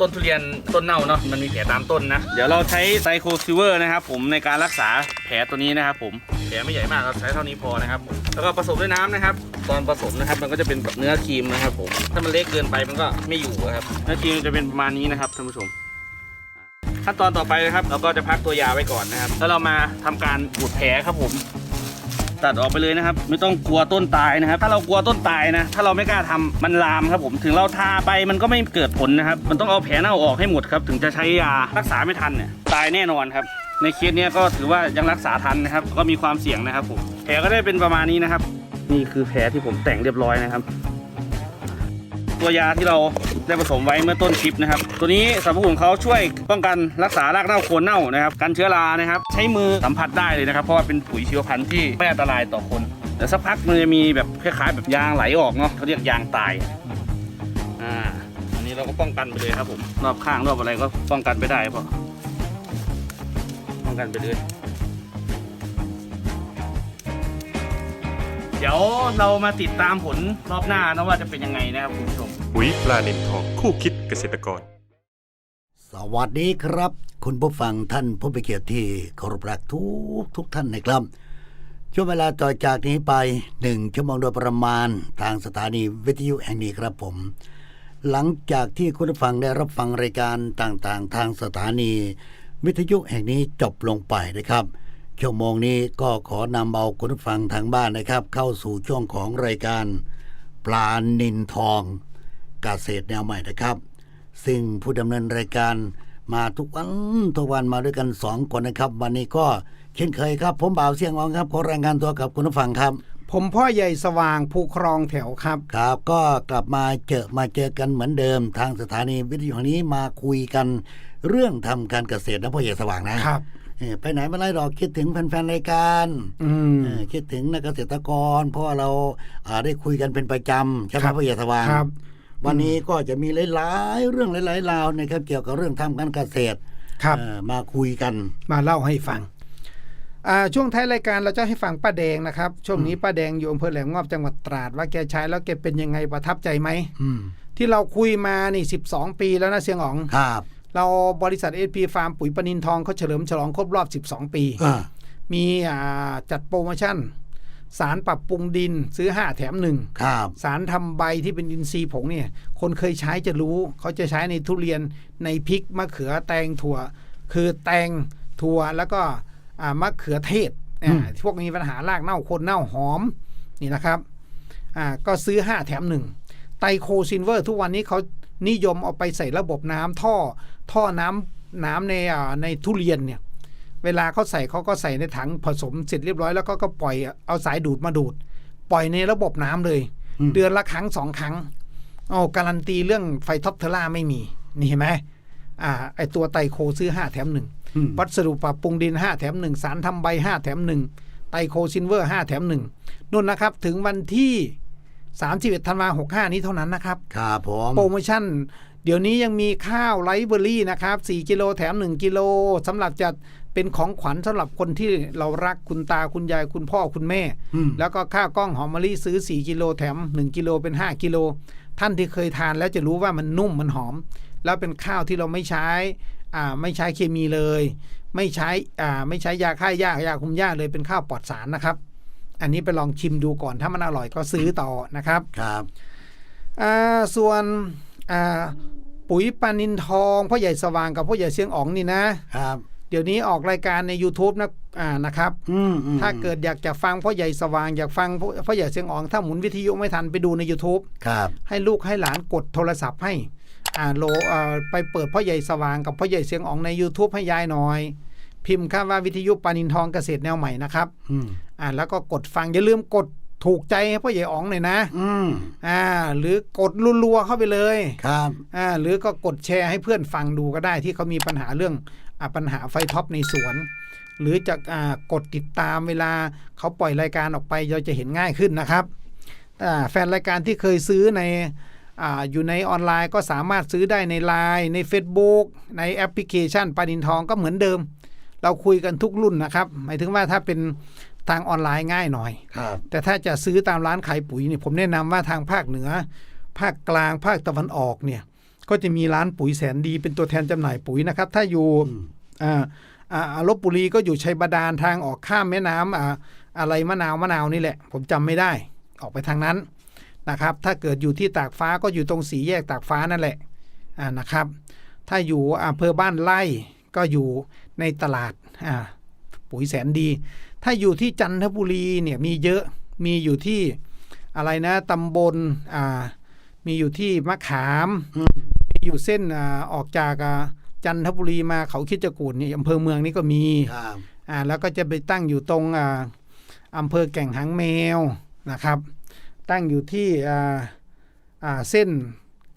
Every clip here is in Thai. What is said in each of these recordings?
ต้นทุเรียนต้นเน่าเนาะมันมีแผลตามต้นนะ เดี๋ยวเราใช้ไซโคซิเวอร์นะครับผมในการรักษาแผลตัวนี้นะครับผมแผลไม่ใหญ่มากเราใช้เท่านี้พอนะครับผมแล้วก็ผสมด้วยน้ำนะครับ ตอนผสมนะครับมันก็จะเป็นแบบเนื้อครีมนะครับผมถ้ามันเล็กเกินไปมันก็ไม่อยู่ครับเนื้อครีมจะเป็นประมาณนี้นะครับท่านผู้ชม ขั้นตอนต่อไปนะครับ เราก็จะพักตัวยาไว้ก่อนนะครับ แล้วเรามาทำการอุดแผลครับผม ตัดออกไปเลยนะครับ ไม่ต้องกลัวต้นตายนะครับ ถ้าเรากลัวต้นตายนะ ถ้าเราไม่กล้าทำมันลามครับผมถึงเราทาไปมันก็ไม่เกิดผลนะครับ มันต้องเอาแผลเน่าออกให้หมดครับ ถึงจะใช้ยารักษาไม่ทันเนี่ยตายแน่นอนครับ ในเคสเนี้ยก็ถือว่ายังรักษาทันนะครับ ก็มีความเสี่ยงนะครับผมแผลก็ได้เป็นประมาณนี้นะครับ นี่คือแผลที่ผมแต่งเรียบร้อยนะครับ ตัวยาที่เราได้ผสมไว้เมื่อต้นคลิปนะครับ ตัวนี้สรรพคุณเขาช่วยป้องกันรักษารากเน่าโคนเน่านะครับกันเชื้อรานะครับ ใช้มือสัมผัสได้เลยนะครับ เพราะว่าเป็นปุ๋ยชีวพันธุ์ที่ไม่อันตรายต่อคนแต่สักพักมันจะมีแบบคล้ายๆ แบบยางไหลออกเนาะเขาเรียกยางตายอ่าอันนี้เราก็ป้องกันไปเลยครับผมรอบข้างรอบอะไรก็ป้องกันไปได้พราะป้องกันไปเลย เดี๋ยวเรามาติดตามผลรอบหน้านะว่าจะเป็นยังไงนะครับคุณผู้ชมปุ๋ยปลานินทองคู่คิดเกษตรกร สวัสดีครับ คุณผู้ฟังท่านผู้มีเกียรติที่เคารพรักทุกทุกท่านนะครับ ช่วงเวลาต่อจากนี้ไปหนึ่งชั่วโมงโดยประมาณทางสถานีวิทยุแห่งนี้ครับผม หลังจากที่คุณผู้ฟังได้รับฟังรายการต่างๆ ทางสถานี วิทยุแห่งนี้จบลงไปนะครับ ชั่วโมงนี้ก็ขอนำเอาคุณผู้ฟังทางบ้านนะครับ เข้าสู่ช่วงของรายการปลานินทองกเกษตรแนวใหม่นะครับ ซึ่งผู้ดำเนินรายการมาทุกวันทุกวันมาด้วยกันสองคนนะครับ วันนี้ก็เช่นเคยครับ ผมบ่าวเสียงอองครับขอรายงานตัวกับคุณผู้ฟังครับ ผมพ่อใหญ่สว่างภูครองแถวครับครับ ก็กลับมาเจอมาเจอกันเหมือนเดิม ทางสถานีวิทยุแห่งนี้มาคุยกันเรื่องทำการเกษตรนะพ่อใหญ่สว่างนะครับเออ ไปไหนไม่ไรหรอกคิดถึงแฟนๆรายการอืมเออคิดถึงนักเกษตรกร เพราะว่าเราอ่าได้คุยกันเป็นประจำใช่ไหมครับพ่อใหญ่สว่างครับวันนี้ก็จะมีหลายๆเรื่องหลายๆราวนะครับเกี่ยวกับเรื่องทำการเกษตรครับเอ่อมาคุยกัน มาเล่าให้ฟังอ่าช่วงท้ายรายการเราจะให้ฟังป้าแดงนะครับ ช่วงนี้ป้าแดงอยู่อำเภอแหลมงอบจังหวัดตราดว่าแกใช้แล้วแกเป็นยังไงประทับใจไหมอืมที่เราคุยมานี่12ปีแล้วนะเสียงอ๋องครับ เราบริษัทเอพีฟาร์มปุ๋ยปนินทองเขาเฉลิมฉลองครบรอบ 12 ปีอ่ามีอ่าจัดโปรโมชั่น สารปรับปรุงดินซื้อ 5 แถม1ครับสารทำใบที่เป็นอินทรีย์ผงเนี่ย คนเคยใช้จะรู้ เขาจะใช้ในทุเรียนในพริกมะเขือแตงถั่ว คือแตงถั่วแล้วก็อ่ามะเขือเทศอ่าพวกมีปัญหารากเน่าโคนเน่าหอมนี่นะครับอ่าก็ซื้อ 5 แถม1ไตโคซินเวอร์ทุกวันนี้เขา นิยมเอาไปใส่ระบบน้ำท่อ ท่อน้ำน้ำในอ่าในทุเรียนเนี่ยเวลาเขาใส่เขาก็ใส่ในถังผสมเสร็จเรียบร้อยแล้วก็ก็ปล่อยเอาสายดูดมาดูด ปล่อยในระบบน้ำเลยอืมเดือนละครั้งสองครั้งโอ้การันตีเรื่องไฟท็อปเทอร่าไม่มีนี่เห็นไหมอ่าไอตัวไตโคซื้อ5แถมอืม1วัสดุปรับปรุงดิน5แถม1สารทำใบ5แถม1ไตโคซินเวอร์5แถม1นู่นนะครับถึงวันที่ 31ธันวา65นี้เท่านั้นนะครับ ครับผมโปรโมชั่น เดี๋ยวนี้ยังมีข้าวไรเบอรี่นะครับ 4 กิโลแถม 1 กิโลสำหรับจะเป็นของขวัญสำหรับคนที่เรารักคุณตาคุณยายคุณพ่อคุณแม่อืมแล้วก็ข้าวกล้องหอมมะลิซื้อ 4 กิโลแถม 1 กิโลเป็น 5 กิโล ท่านที่เคยทานแล้วจะรู้ว่ามันนุ่มมันหอม แล้วเป็นข้าวที่เราไม่ใช้อ่าไม่ใช้เคมีเลย ไม่ใช้อ่าไม่ใช้ยาฆ่าหญ้ายาคุมหญ้าเลยเป็นข้าวปลอดสารนะครับ อันนี้ไปลองชิมดูก่อนถ้ามันอร่อยก็ซื้อต่อนะครับครับอ่าส่วนอ่าปุ๋ยปานินทองพ่อใหญ่สว่างกับพ่อใหญ่เสียงอ๋องนี่นะครับ เดี๋ยวนี้ออกรายการใน YouTube นะอ่านะครับอืมอืมถ้าเกิดอยากจะฟังพ่อใหญ่สว่างอยากฟังพ่อพ่อใหญ่เสียงอ๋องถ้าหมุนวิทยุไม่ทันไปดูใน YouTube ครับ ให้ลูกให้หลานกดโทรศัพท์ให้อ่าโลอ่าไปเปิดพ่อใหญ่สว่างกับพ่อใหญ่เสียงอ๋องใน YouTube ให้ยายหน่อย พิมพ์คำว่าวิทยุปานินทองเกษตรแนวใหม่นะครับ อืมอ่าแล้วก็กดฟังอย่าลืมกดถูกใจให้พ่อใหญ่อ๋องหน่อยนะ อืมอ่า หรือกดรัวๆเข้าไปเลย ครับ อ่า หรือก็กดแชร์ให้เพื่อนฟังดูก็ได้ที่เขามีปัญหาเรื่องอ่าปัญหาไฟท็อปในสวน หรือจะอ่ากดติดตามเวลาเขาปล่อยรายการออกไปเราจะเห็นง่ายขึ้นนะครับอ่าแฟนรายการที่เคยซื้อในอาอยู่ในออนไลน์ก็สามารถซื้อได้ใน Line ใน Facebook ในแอปพลิเคชันปานินทองก็เหมือนเดิม เราคุยกันทุกรุ่นนะครับ หมายถึงว่าถ้าเป็น ทางออนไลน์ง่ายหน่อยครับแต่ถ้าจะซื้อตามร้านขายปุ๋ยเนี่ยผมแนะนำว่าทางภาคเหนือ ภาคกลางภาคตะวันออกเนี่ยก็จะมีร้านปุ๋ยแสนดีเป็นตัวแทนจำหน่ายปุ๋ยนะครับ ถ้าอยู่อืมอ่าอ่าลบบุรีก็อยู่ชัยบาดาลทางออกข้ามแม่น้ำอ่าอะไรมะนาวมะนาวนี่แหละ ผมจำไม่ได้ออกไปทางนั้นนะครับ ถ้าเกิดอยู่ที่ตากฟ้าก็อยู่ตรงสีแยกตากฟ้านั่นแหละอ่านะครับ ถ้าอยู่อำเภอบ้านไร่ก็อยู่ในตลาดอ่าปุ๋ยแสนดี ถ้าอยู่ที่จันทบุรีเนี่ยมีเยอะมีอยู่ที่อะไรนะตำบลอ่ามีอยู่ที่มะขามอืมมีอยู่เส้นอ่าออกจากอ่าจันทบุรีมาเขาคิดจกูดนี่อำเภอเมืองนี่ก็มีครับอ่าแล้วก็จะไปตั้งอยู่ตรงอ่าอำเภอแก่งหางแมวนะครับ ตั้งอยู่ที่อ่าอ่าเส้น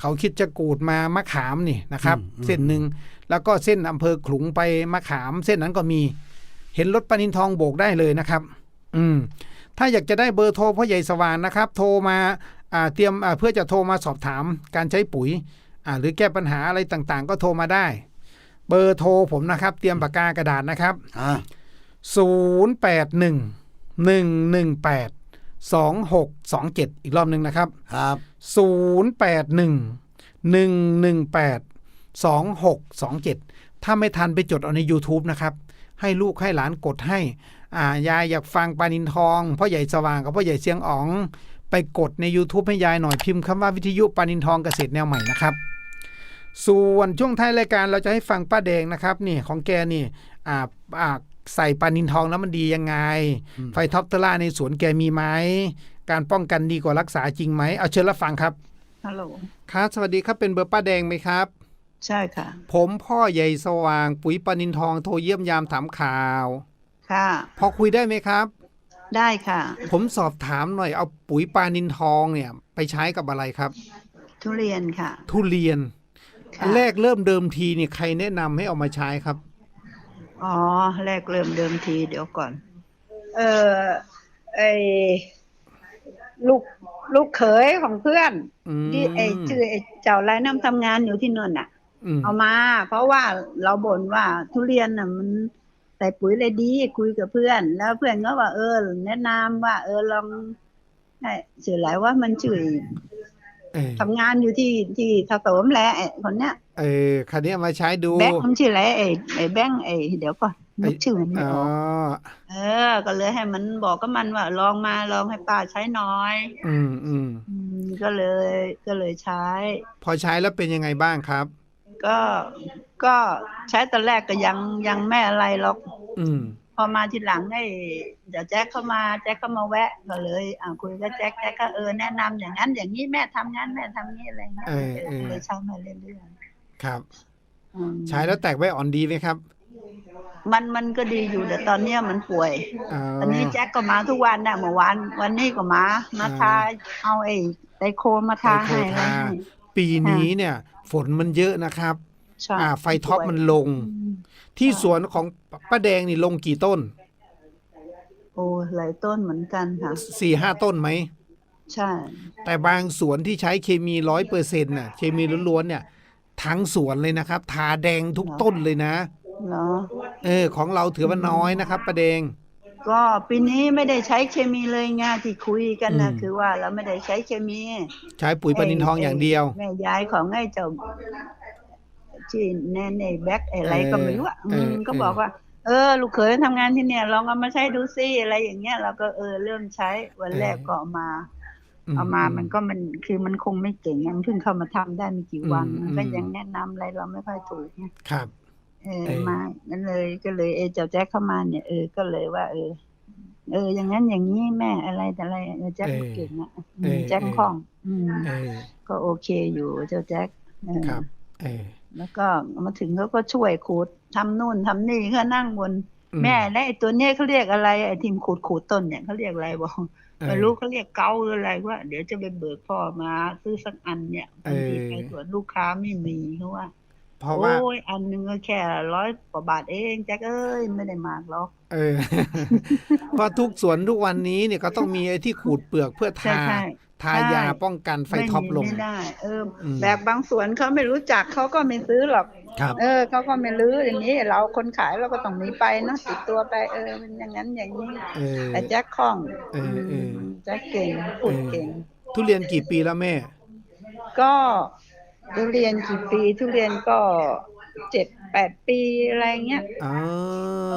เขาคิดจกูดมามะขามนี่นะครับ เส้นหนึ่งแล้วก็เส้นอำเภอขลุงไปมะขาม เส้นนั้นก็มี เห็นรถปานินทองโบกได้เลยนะครับ อืม ถ้าอยากจะได้เบอร์โทรพ่อใหญ่สว่างนะครับ โทรมาอ่าเตรียมอ่าเพื่อจะโทรมาสอบถามการใช้ปุ๋ยอ่าหรือแก้ปัญหาอะไรต่างๆ ก็โทรมาได้ เบอร์โทรผมนะครับ เตรียมปากกากระดาษนะครับอ่า0 8 1 1 1 8 2 6 2 7อีกรอบหนึ่งนะครับ ครับ0 8 1 1 1 8 2 6 2 7ถ้าไม่ทันไปจดเอาใน YouTube นะครับ ให้ลูกให้หลานกดให้อ่ายายอยากฟังปานินทองพ่อใหญ่สว่างกับพ่อใหญ่เสียงอ๋อง ไปกดใน YouTube ให้ยายหน่อยพิมพ์คำว่าวิทยุปานินทองเกษตรแนวใหม่นะครับ ส่วนช่วงท้ายรายการเราจะให้ฟังป้าแดงนะครับนี่ของแกนี่อ่าอ่าใส่ปานินทองแล้วมันดียังไง ไฟท็อปเทอร่าในสวนแกมีไหมการป้องกันดีกว่ารักษาจริงไหมเอาเชิญรับฟังครับฮัลโหลครับสวัสดีครับเป็นเบอร์ป้าแดงไหมครับ ใช่ค่ะ ผมพ่อใหญ่สว่างปุ๋ยปานินทองโทรเยี่ยมยามถามข่าว ค่ะ พอคุยได้ไหมครับ ได้ค่ะ ผมสอบถามหน่อยเอาปุ๋ยปานินทองเนี่ย ไปใช้กับอะไรครับ ทุเรียนค่ะ ทุเรียนค่ะ แรกเริ่มเดิมทีเนี่ยใครแนะนำให้เอามาใช้ครับ อ๋อ แรกเริ่มเดิมทีเดี๋ยวก่อน เออไอลูกลูกเขยของเพื่อน อืมที่ไอชื่อไอเจ้าไรน้ำทำงานอยู่ที่นนท์อะอืม เอามา เพราะว่าเราบ่นว่าทุเรียนน่ะมันใส่ปุ๋ยเลยดีคุยกับเพื่อน แล้วเพื่อนก็ว่าเออ แนะนำว่า เออลองให้ชื่ออะไรว่ามันชื่อเออทำงานอยู่ที่ที่ทสมแหละไอ้คนเนี้ยเออคันนี้เอามาใช้ดูแบงค์มันชื่ออะไรไอ้ไอ้แบงค์ไอ้เดี๋ยวก่อนนึกชื่อมันไม่อ๋อออกเออ ก็เลยให้มันบอกกับมันว่าลองมาลองให้ป้าใช้หน้อยอืมอืมอืมก็เลยก็เลยใช้ พอใช้แล้วเป็นยังไงบ้างครับ ก็ก็ใช้ตอนแรกก็ยังยังไม่อะไรหรอกอืมพอมาทีหลังไอ้เดี๋ยวแจ็คเข้ามาแจ็คเข้ามาแวะก็เลยอ่าคุยกับแจ็คแจ็คก็เออแนะนำอย่างนั้น อย่างนี้แม่ทำงั้นแม่ทำนี้อะไรเงี้ยเออเออเลยใช้มาเรื่อยครับๆอืมใช้แล้วแตกใบอ่อนดีไหมครับ มันมันก็ดีอยู่แต่ตอนเนี้ยมันป่วยอ๋ออันนี้แจ็คก็มาทุกวันนะเมื่อวานวันนี้ก็มามาทาเอาไอ้ไดโคมาทาให้ ไดโคอะไรทาให้ปีนี้เนี่ย ฝนมันเยอะนะครับใช่อ่า ไฟท็อปมันลงอืมที่สวนของป้าแดงนี่ลงกี่ต้น โอ้หลายต้นเหมือนกันค่ะสี่ห้าต้นไหม ใช่ แต่บางสวนที่ใช้เคมีร้อยเปอร์เซ็นต์น่ะ เคมีล้วนๆเนี่ย ทั้งสวนเลยนะครับ ทาแดงทุกต้นเลยนะเหรอเออ ของเราถือว่าน้อยนะครับป้าแดง ก็ปีนี้ไม่ได้ใช้เคมีเลยไงที่คุยกันนะอืม คือว่าเราไม่ได้ใช้เคมีใช้ปุ๋ยปานินทองอย่างเดียว แม่ยายของไอ้เจ้าที่แน่เน่แบ็คอะไรก็ไม่รู้อะเออมก็เออบอกว่า เออ ลูกเขยทำงานที่เนี่ยลองเอามาใช้ดูซิอะไรอย่างเงี้ยเราก็เออเริ่มใช้วันแรกก็เอามา เอามามันก็มันคือมันคงไม่เก่งไงมันเพิ่งเข้ามาทำได้ไม่กี่วันอืมมันก็อืม ยังแนะนำอะไรเราไม่ค่อยถูกไง ครับ เออเออมานั่นเลยก็เลยเออเจ้าแจ็คเข้ามาเนี่ยเออก็เลยว่า เออ เออ อย่างนั้นอย่างนี้แม่อะไรแต่อะไรเออแจ็คก็เก่งอะอืมแจ็คคล่อง อืมเออก็โอเคอยู่เจ้าแจ็คเออครับเออแล้วก็มาถึงเขาก็ช่วยขูดทำนู่นทำนี่เขานั่งบนอืมแม่แล้วไอ้ตัวเนี้ยเขาเรียกอะไรไอ้ทีมขูดขูดต้นเนี่ยเขาเรียกอะไรบอกเออไม่รู้เขาเรียกเกาหรืออะไรว่า เดี๋ยวจะไปเบิกพ่อมาซื้อสักอันเนี่ยบางทีเออไปตรวจลูกค้าไม่มีเขาว่า เพราะว่าโอ้ยอันหนึงก็แค่ร้อยกว่าบาทเองแจ็คเอ้ยไม่ได้มากหรอกเออเพราะทุกสวนทุกวันนี้เนี่ยก็ต้องมีไอ้ที่ขูดเปลือกเพื่อใช่ทาใช่ทายาใช่ป้องกันไฟไม่ท็อปมีลงไม่ได้ เอออมแบบบางสวนเขาไม่รู้จักเขาก็ไม่ซื้อหรอกครับเออเขาก็ไม่รู้อย่างนี้ เราคนขายเราก็ต้องมีไปเนาะติดตัวไปเออมันอย่างนั้นอย่างนี้เออแต่แจ็คคล่องเออเออมแจ็คเก่งพูดเก่งทุเรียนกี่ปีแล้วแม่ ก็ ทุเรียนกี่ปี ทุเรียนก็เจ็ดแปดปีอะไรเงี้ยอ๋อ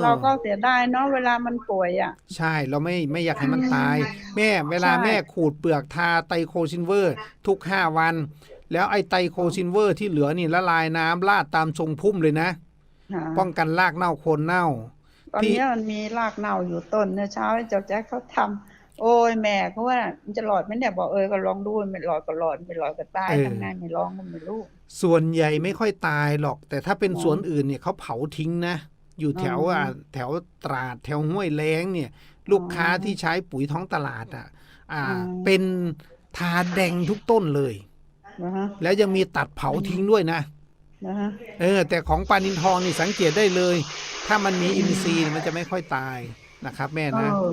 เราก็เสียดายเนาะเวลามันป่วยอะ ใช่เราไม่ไม่อยากให้มันตาย แม่เวลาใช่แม่ขูดเปลือกทาไตรโคซินเวอร์ ทุกห้าวัน แล้วไอ้ไตรโคซินเวอร์ที่เหลือนี่ละลายน้ำลาดตามทรงพุ่มเลยนะค่ะป้องกันรากเน่าโคนเน่าตอนที่เนี้ยมันมีรากเน่าอยู่ต้นเนี่ยเช้าให้เจ้าแจ๊คเขาทำ โอ้ยแม่เขาว่ามันจะหลอดไหมเนี่ยบอกเออก็ลองดูไม่หลอดก็หลอดไม่หลอดก็ตายทำไงไม่ลองก็ไม่รู้ส่วนใหญ่ไม่ค่อยตายหรอก แต่ถ้าเป็นสวนอื่นเนี่ยเขาเผาทิ้งนะ อยู่แถวอะแถวตราดแถวห้วยแล้งเนี่ย ลูกค้าที่ใช้ปุ๋ยท้องตลาดอะ อ่าอืมเป็นทาแดงทุกต้นเลยนะฮะแล้วยังมีตัดเผาทิ้งด้วยนะนะฮะเออ แต่ของปลานินทองนี่สังเกตได้เลย ถ้ามันมีอินทรีย์มันจะไม่ค่อยตาย นะครับ แม่เอนะอ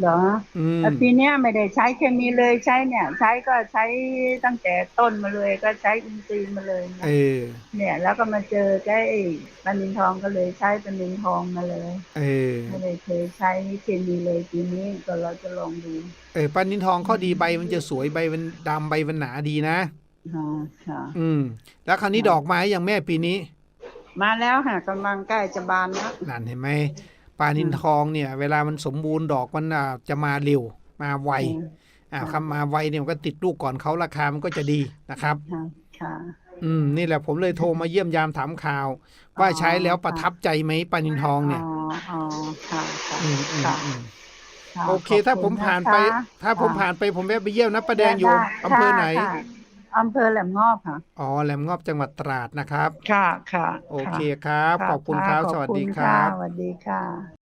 เหรออืมแต่ปีเนี้ยไม่ได้ใช้เคมีเลยใช้เนี่ย ใช้ก็ใช้ตั้งแต่ต้นมาเลยก็ใช้อินทรีย์มาเลยนะเออเนี่ย แล้วก็มาเจอใกล้ปลานินทองก็เลยใช้ปลานินทองมาเลยเออไม่ได้เคยใช้เคมีเลยปีนี้ก็เราจะลองดูเออปลานินทองข้อดีใบมันจะสวยใบมันดำใบมันหนาดีนะ ค่ะค่ะ อืม แล้วคราวนี้ดอกไม้อย่างแม่ปีนี้ มาแล้วค่ะกำลังใกล้จะบานแล้ว นั่นเห็นไหม ปลานินทองเนี่ย เวลามันสมบูรณ์ดอกมันอะจะมาเร็วมาไวอ่าคำมาไวเนี่ยมันก็ติดลูกก่อนเขาราคามันก็จะดีนะครับค่ะค่ะอืมนี่แหละผมเลยโทรมาเยี่ยมยามถามข่าว ว่าใช้แล้วประทับใจไหมปลานินทองเนี่ยอ๋ออ๋อค่ะค่ะอืมอืมค่ะอืมค่ะโอเคขบถ้าณผมผ่านไปะคะถ้าผมค่ะผ่านไปผมแวะไปเยี่ยมนะป้าแดงอยู่ด้อำเภอไหนค่ะค่ะ อำเภอแหลมงอบค่ะ อ๋อ แหลมงอบจังหวัดตราดนะครับ ค่ะค่ะ โอเคครับะขอบคุณครับะสวัสดีขอณครับะสวัสดีค่ะ